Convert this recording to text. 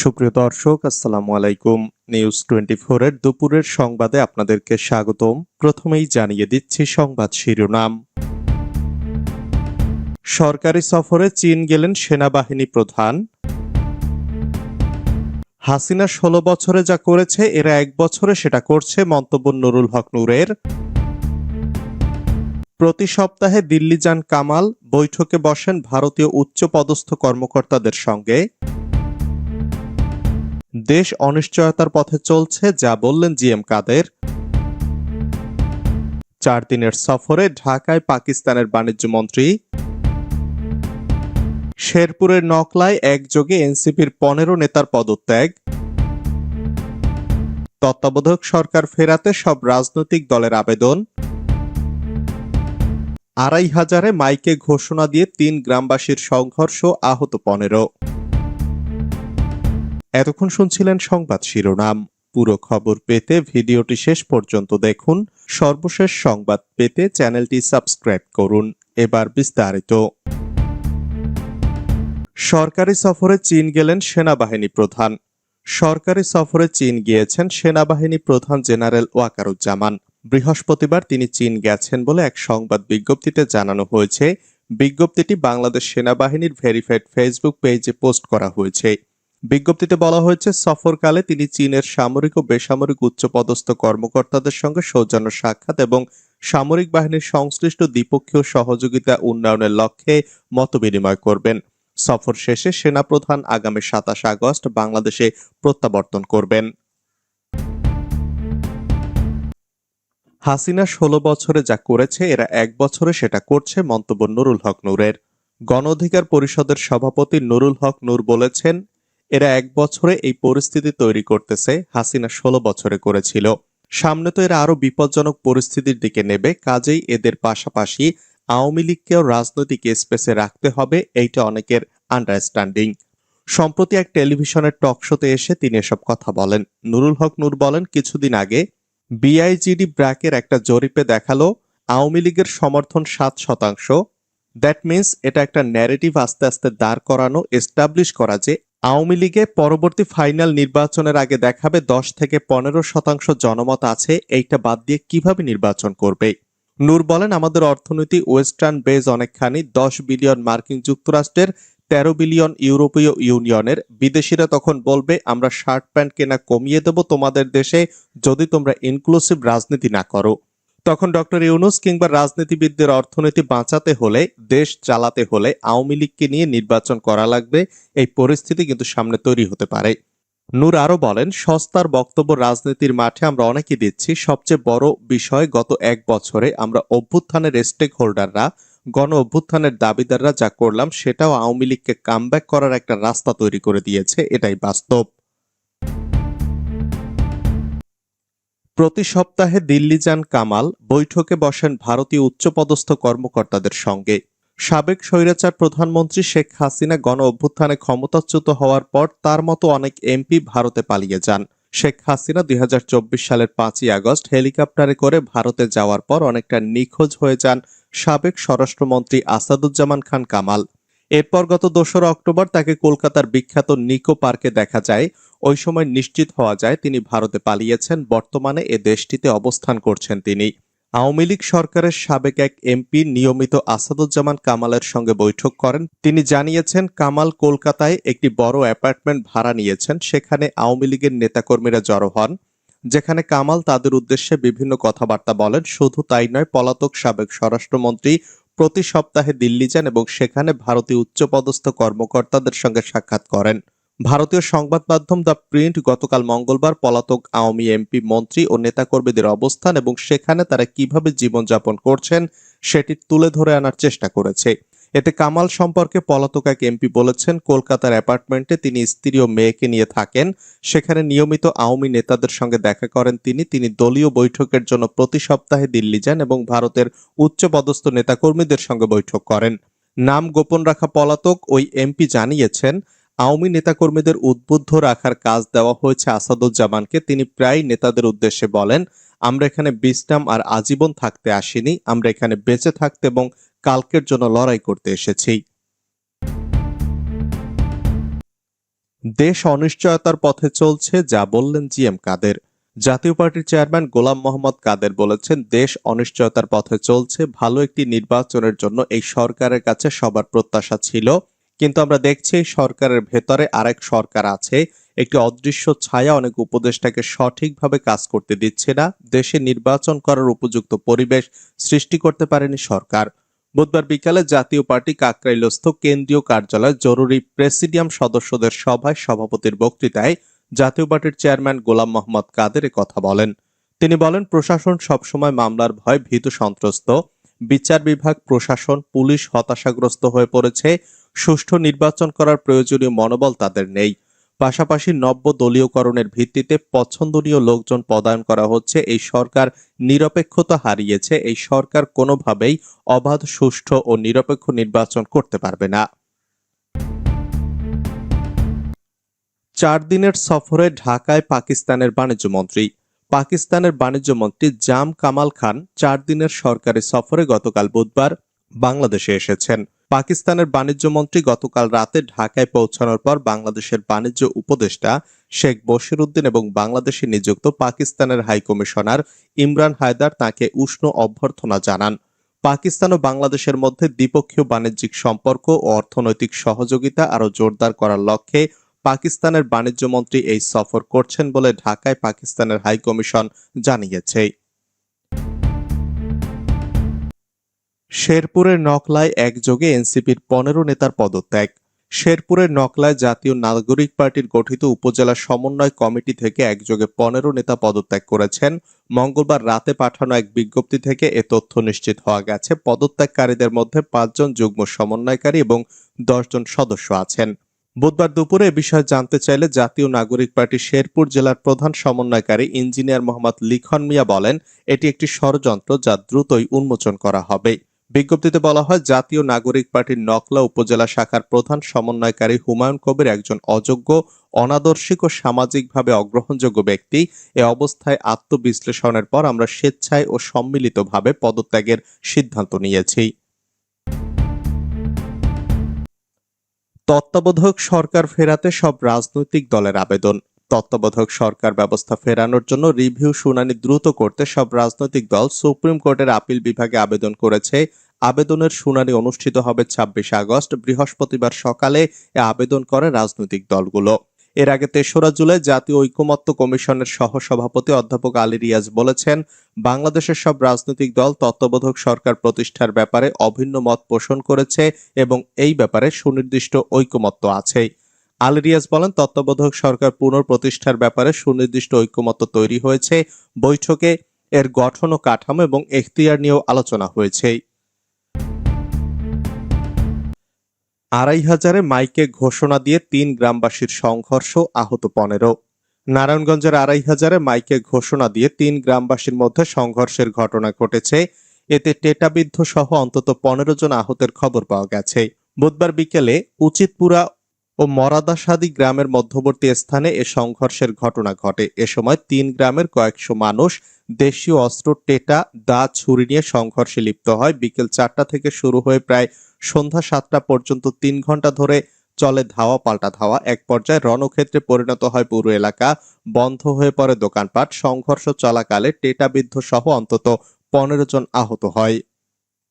সুপ্রিয় দর্শক, আসসালামু আলাইকুম। নিউজ টোয়েন্টি এর দুপুরের সংবাদে আপনাদেরকে স্বাগতম। প্রথমেই জানিয়ে দিচ্ছি সংবাদ শিরোনাম। সরকারি সফরে চীন গেলেন সেনাবাহিনী প্রধান। হাসিনা ষোলো বছরে যা করেছে, এরা এক বছরে সেটা করছে, মন্তব্য নুরুল হক নূরের। প্রতি সপ্তাহে দিল্লি যান কামাল, বৈঠকে বসেন ভারতীয় উচ্চপদস্থ কর্মকর্তাদের সঙ্গে। দেশ অনিশ্চয়তার পথে চলছে, যা বললেন জিএম কাদের। চার দিনের সফরে ঢাকায় পাকিস্তানের বাণিজ্য মন্ত্রী শেরপুরের নকলায় একযোগে এনসিপির পনেরো নেতার পদত্যাগ। তত্ত্বাবধায়ক সরকার ফেরাতে সব রাজনৈতিক দলের আবেদন। আড়াই হাজারে মাইকে ঘোষণা দিয়ে তিন গ্রামবাসীর সংঘর্ষ, আহত পনেরো। এতক্ষণ শুনছিলেন সংবাদ শিরোনাম। পুরো খবর পেতে ভিডিওটি শেষ পর্যন্ত দেখুন। সর্বশেষ সংবাদ পেতে চ্যানেলটি সাবস্ক্রাইব করুন। এবার বিস্তারিত। সরকারি সফরে চীন গেলেন সেনাবাহিনী প্রধান। সরকারি সফরে চীন গিয়েছেন সেনাবাহিনী প্রধান জেনারেল ওয়াকারুজ্জামান। বৃহস্পতিবার তিনি চীন গেছেন বলে এক সংবাদ বিজ্ঞপ্তিতে জানানো হয়েছে। বিজ্ঞপ্তিটি বাংলাদেশ সেনাবাহিনীর ভেরিফাইড ফেসবুক পেজে পোস্ট করা হয়েছে। বিজ্ঞপ্তিতে বলা হয়েছে, সফরকালে তিনি চীনের সামরিক ও বেসামরিক উচ্চপদস্থ কর্মকর্তাদের সঙ্গে সৌজন্য সাক্ষাৎ এবং সামরিক বাহিনীর সংশ্লিষ্ট দ্বিপক্ষীয় সহযোগিতা উন্নয়নের লক্ষ্যে মতবিনিময় করবেন। সফর শেষে সেনাপ্রধান আগামী সাতাশ আগস্ট বাংলাদেশে প্রত্যাবর্তন করবেন। হাসিনা ষোলো বছরে যা করেছে, এরা এক বছরে সেটা করছে, মন্তব্য নুরুল হক নূরের। গণ অধিকার পরিষদের সভাপতি নুরুল হক নূর বলেছেন এরা এক বছরে এই পরিস্থিতি তৈরি করতেছে, হাসিনা ষোলো বছরে করেছিল। সামনে তো এরা আরও বিপজ্জনক পরিস্থিতির দিকে নেবে, কাজেই এদের পাশাপাশি আওয়ামী লীগকেও রাজনৈতিক স্পেসে রাখতে হবে, এইটা অনেকের আন্ডারস্ট্যান্ডিং সম্প্রতি এক টেলিভিশনের টক শোতে এসে তিনি এসব কথা বলেন। নুরুল হক নূর বলেন, কিছুদিন আগে বিআইজিডি ব্র্যাকের একটা জরিপে দেখাল, আওয়ামী লীগের সমর্থন সাত শতাংশ। দ্যাট মিন্স এটা একটা ন্যারেটিভ আস্তে আস্তে দাঁড় করানো এস্টাবলিশ করা যে আওয়ামী লীগে পরবর্তী ফাইনাল নির্বাচনের আগে দেখাবে দশ থেকে পনেরো শতাংশ জনমত আছে, এইটা বাদ দিয়ে কীভাবে নির্বাচন করবে? নূর বলেন, আমাদের অর্থনীতি ওয়েস্টার্ন বেজ অনেকখানি, দশ বিলিয়ন মার্কিন যুক্তরাষ্ট্রের, তেরো বিলিয়ন ইউরোপীয় ইউনিয়নের। বিদেশিরা তখন বলবে, আমরা শার্ট প্যান্ট কেনা কমিয়ে দেব তোমাদের দেশে, যদি তোমরা ইনক্লুসিভ রাজনীতি না করো। তখন ডক্টর ইউনুস কিংবা রাজনীতিবিদদের অর্থনীতি বাঁচাতে হলে, দেশ চালাতে হলে আওয়ামী লীগকে নিয়ে নির্বাচন করা লাগবে। এই পরিস্থিতি কিন্তু সামনে তৈরি হতে পারে। নূর আরও বলেন, সস্তার বক্তব্য রাজনীতির মাঠে আমরা অনেকে দিচ্ছি। সবচেয়ে বড় বিষয়, গত এক বছরে আমরা অভ্যুত্থানের স্টেক হোল্ডাররা গণ অভ্যুত্থানের দাবিদাররা যা করলাম, সেটাও আওয়ামী লীগকে কামব্যাক করার একটা রাস্তা তৈরি করে দিয়েছে। এটাই বাস্তব। প্রতি সপ্তাহে দিল্লি যান কামাল, বৈঠকে বসেন ভারতীয় উচ্চপদস্থ কর্মকর্তাদের সঙ্গে। সাবেক স্বৈরাচার প্রধানমন্ত্রী শেখ হাসিনা গণ অভ্যুত্থানে ক্ষমতাচ্যুত হওয়ার পর তার মতো অনেক এমপি ভারতে পালিয়ে যান। শেখ হাসিনা দুই হাজার চব্বিশ সালের পাঁচই আগস্ট হেলিকপ্টারে করে ভারতে যাওয়ার পর অনেকটা নিখোঁজ হয়ে যান সাবেক স্বরাষ্ট্রমন্ত্রী আসাদুজ্জামান খান কামাল। এরপর গত দোসরা অক্টোবর তাকে কলকাতার বিখ্যাত নিকো পার্কে দেখা যায়। ওই সময় নিশ্চিত হওয়া যায় তিনি ভারতে পালিয়েছেন, বর্তমানে এ দেশটিতে অবস্থান করছেন তিনি। আওয়ামী লীগ সরকারের সাবেক এক এমপি নিয়মিত আসাদুজ্জামান কামালের সঙ্গে বৈঠক করেন। তিনি জানিয়েছেন, কামাল কলকাতায় একটি বড় অ্যাপার্টমেন্ট ভাড়া নিয়েছেন, সেখানে আওয়ামী লীগের নেতাকর্মীরা জড়ো হন, যেখানে কামাল তাদের উদ্দেশ্যে বিভিন্ন কথাবার্তা বলেন। শুধু তাই নয়, পলাতক সাবেক স্বরাষ্ট্রমন্ত্রী প্রতি সপ্তাহে দিল্লি যান এবং সেখানে ভারতীয় উচ্চপদস্থ কর্মকর্তাদের সঙ্গে সাক্ষাৎ করেন। ভারতীয় সংবাদ মাধ্যম দ্য প্রিন্ট গতকাল মঙ্গলবার পলাতক আওয়ামী এমপি, মন্ত্রী ও নেতাকর্মীদের অবস্থান এবং সেখানে তারা কীভাবে জীবনযাপন করছেন সেটি তুলে ধরে আনার চেষ্টা করেছে। এতে কামাল সম্পর্কে পলাতক এক এমপি বলেছেন, কলকাতার অ্যাপার্টমেন্টে তিনি স্ত্রী ও মেয়েকে নিয়ে থাকেন। সেখানে নিয়মিত আওয়ামী নেতাদের সঙ্গে দেখা করেন তিনি। তিনি দলীয় বৈঠকের জন্য প্রতি সপ্তাহে দিল্লি যান এবং ভারতের উচ্চপদস্থ নেতাকর্মীদের সঙ্গে বৈঠক করেন। নাম গোপন রাখা পলাতক ওই এমপি জানিয়েছেন আওয়ামী নেতাকর্মীদের উদ্বুদ্ধ রাখার কাজ দেওয়া হয়েছে আসাদুজ্জামানকে। তিনি প্রায় নেতাদের উদ্দেশ্যে বলেন, আমরা এখানে বিশ্রাম আর আজীবন থাকতে আসিনি, আমরা এখানে বেঁচে থাকতে এবং কালকের জন্য লড়াই করতে এসেছি। দেশ অনিশ্চয়তার পথে চলছে যা বললেন জি এম কাদের। জাতীয় পার্টির চেয়ারম্যান গোলাম মোহাম্মদ কাদের বলেছেন, দেশ অনিশ্চয়তার পথে চলছে, ভালো একটি নির্বাচনের জন্য এই সরকারের কাছে সবার প্রত্যাশা ছিল। কিন্তু আমরা দেখছি সরকারের ভেতরে আরেক সরকার আছে। একটি অদৃশ্য ছায়া অনেক উপদেষ্টাকে সঠিকভাবে কাজ করতে দিচ্ছে না। দেশে নির্বাচন করার উপযুক্ত পরিবেশ সৃষ্টি করতে পারেনি সরকার। বুধবার বিকালে জাতীয় পার্টি কাকরাইলস্থ কেন্দ্রীয় কার্যালয় জরুরি প্রেসিডিয়াম সদস্যদের সভায় সভাপতির বক্তৃতায় জাতীয় পার্টির চেয়ারম্যান গোলাম মোহাম্মদ কাদের কথা বলেন। তিনি বলেন, প্রশাসন সবসময় মামলার ভয় ভীত সন্ত্রস্ত। বিচার বিভাগ, প্রশাসন, পুলিশ হতাশাগ্রস্ত হয়ে পড়েছে। সুষ্ঠু নির্বাচন করার প্রয়োজনীয় মনোবল তাদের নেই। পাশাপাশি নব্য দলীয়করণের ভিত্তিতে পছন্দনীয় লোকজন পদায়ন করা হচ্ছে। এই সরকার নিরপেক্ষতা হারিয়েছে। এই সরকার কোনোভাবেই অবাধ, সুষ্ঠু ও নিরপেক্ষ নির্বাচন করতে পারবে না। চার দিনের সফরে ঢাকায় পাকিস্তানের বাণিজ্যমন্ত্রী পাকিস্তানের বাণিজ্যমন্ত্রী জাম কামাল খান চার দিনের সরকারি সফরে গতকাল বুধবার বাংলাদেশে এসেছেন। পাকিস্তানের বাণিজ্যমন্ত্রী গতকাল রাতে ঢাকায় পৌঁছানোর পর বাংলাদেশের বাণিজ্য উপদেষ্টা শেখ বশির উদ্দিন এবং বাংলাদেশে নিযুক্ত পাকিস্তানের হাইকমিশনার ইমরান হায়দার তাকে উষ্ণ অভ্যর্থনা জানান। পাকিস্তান ও বাংলাদেশের মধ্যে দ্বিপক্ষীয় বাণিজ্যিক সম্পর্ক ও অর্থনৈতিক সহযোগিতা আরও জোরদার করার লক্ষ্যে পাকিস্তানের বাণিজ্যমন্ত্রী এই সফর করছেন বলে ঢাকায় পাকিস্তানের হাইকমিশন জানিয়েছে। শেরপুরের নকলায় একযোগে এনসিপির পনেরো নেতার পদত্যাগ। শেরপুরের নকলায় জাতীয় নাগরিক পার্টির গঠিত উপজেলা সমন্বয় কমিটি থেকে একযোগে পনেরো নেতা পদত্যাগ করেছেন। মঙ্গলবার রাতে পাঠানো এক বিজ্ঞপ্তি থেকে এ তথ্য নিশ্চিত হওয়া গেছে। পদত্যাগকারীদের মধ্যে পাঁচজন যুগ্ম সমন্বয়কারী এবং দশজন সদস্য আছেন। বুধবার দুপুরে এ বিষয়ে জানতে চাইলে জাতীয় নাগরিক পার্টি শেরপুর জেলার প্রধান সমন্বয়কারী ইঞ্জিনিয়ার মোহাম্মদ লিখন মিয়া বলেন, এটি একটি ষড়যন্ত্র যা দ্রুতই উন্মোচন করা হবে। বিজ্ঞপ্তিতে বলা হয়, জাতীয় নাগরিক পার্টির নকলা উপজেলা শাখার প্রধান সমন্বয়কারী হুমায়ুন কবির একজন অযোগ্য, অনাদর্শিক ও সামাজিকভাবে অগ্রহণযোগ্য ব্যক্তি। এ অবস্থায় আত্মবিশ্লেষণের পর আমরা স্বেচ্ছায় ও সম্মিলিতভাবে পদত্যাগের সিদ্ধান্ত নিয়েছি। তত্ত্বাবধায়ক সরকার ফেরাতে সব রাজনৈতিক দলের আবেদন। তত্ত্বাবধায়ক সরকার ব্যবস্থা ফেরানোর জন্য রিভিউ শুনানি দ্রুত করতে সব রাজনৈতিক দল সুপ্রিম কোর্টের আপিল বিভাগে আবেদন করেছে। আবেদনের শুনানি অনুষ্ঠিত হবে ছাব্বিশে আগস্ট, বৃহস্পতিবার সকালে এ আবেদন করে রাজনৈতিক দলগুলো। এর আগে তেসরা জুলাই জাতীয় ঐকমত্য কমিশনের সহসভাপতি অধ্যাপক আলী রিয়াজ বলেছেন, বাংলাদেশের সব রাজনৈতিক দল তত্ত্বাবধায়ক সরকার প্রতিষ্ঠার ব্যাপারে অভিন্ন মত পোষণ করেছে এবং এই ব্যাপারে সুনির্দিষ্ট ঐকমত্য আছে। আলী রিয়াজ বলেন, তত্ত্বাবধায়ক সরকার পুনঃপ্রতিষ্ঠার ব্যাপারে সুনির্দিষ্ট ঐকমত্য তৈরি হয়েছে। বৈঠকে এর গঠন ও কাঠামো এবং এখতিয়ার নিয়েও আলোচনা হয়েছে। আড়াই হাজারে মাইকে ঘোষণা দিয়ে তিন গ্রামবাসীর সংঘর্ষ আহত পনেরো। নারায়ণগঞ্জের আড়াই হাজারে মাইকে ঘোষণা দিয়ে তিন গ্রামবাসীর মধ্যে সংঘর্ষের ঘটনা ঘটেছে। এতে টেটাবিদ্ধ সহ অন্তত পনেরো জন আহতের খবর পাওয়া গেছে। বুধবার বিকেলে উচিতপুরা ও মরাদাসাদি গ্রামের মধ্যবর্তী স্থানে এ সংঘর্ষের ঘটনা ঘটে। এ সময় তিন গ্রামের কয়েকশো মানুষ দেশীয় অস্ত্র, টেটা, দা, ছুরি নিয়ে সংঘর্ষে লিপ্ত হয়। বিকেল চারটা থেকে শুরু হয়ে প্রায় সন্ধ্যা সাতটা পর্যন্ত তিন ঘণ্টা ধরে চলে ধাওয়া পাল্টা ধাওয়া। এক পর্যায়ে রণক্ষেত্রে পরিণত হয় পুরো এলাকা। বন্ধ হয়ে পড়ে দোকানপাট। সংঘর্ষ চলাকালে টেটাবিদ্ধ সহ অন্তত পনেরো জন আহত হয়।